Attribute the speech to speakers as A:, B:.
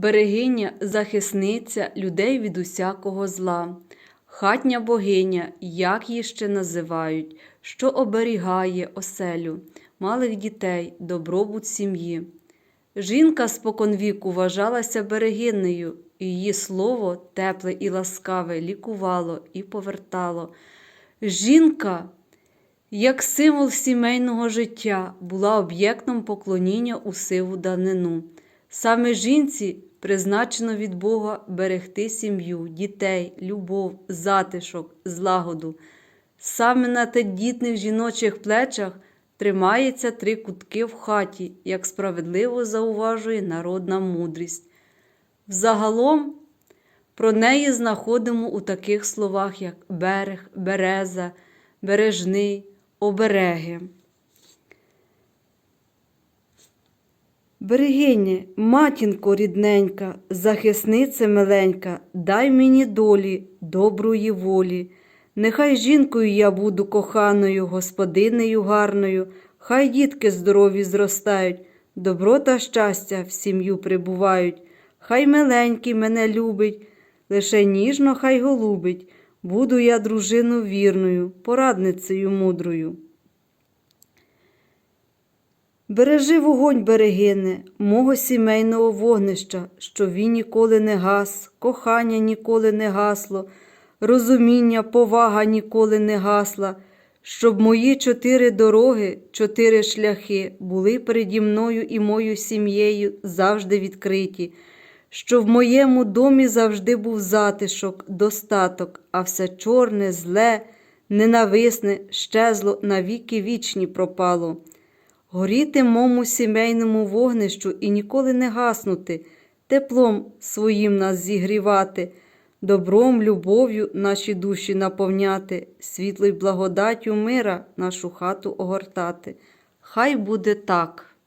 A: Берегиня захисниця людей від усякого зла, хатня богиня, як її ще називають, що оберігає оселю, малих дітей, добробут сім'ї. Жінка споконвіку вважалася берегинею, і її слово, тепле і ласкаве, лікувало і повертало. Жінка, як символ сімейного життя, була об'єктом поклоніння у сиву данину. Саме жінці призначено від Бога берегти сім'ю, дітей, любов, затишок, злагоду. Саме на тендітних жіночих плечах тримається три кутки в хаті, як справедливо зауважує народна мудрість. Взагалом про неї знаходимо у таких словах, як берег, береза, бережний, обереги. Берегиня, матінко рідненька, захиснице миленька, дай мені долі, доброї волі. Нехай жінкою я буду коханою, господинею гарною, хай дітки здорові зростають, добро та щастя в сім'ю прибувають, хай миленький мене любить, лише ніжно хай голубить, буду я дружину вірною, порадницею мудрою. Бережи вогонь берегине, мого сімейного вогнища, що він ніколи не гас, кохання ніколи не гасло, розуміння, повага ніколи не гасла, щоб мої чотири дороги, чотири шляхи були переді мною і мою сім'єю завжди відкриті, що в моєму домі завжди був затишок, достаток, а все чорне, зле, ненависне, щезло навіки вічні пропало горіти мому сімейному вогнищу і ніколи не гаснути, теплом своїм нас зігрівати, добром, любов'ю наші душі наповняти, світлою благодаттю мира нашу хату огортати. Хай буде так.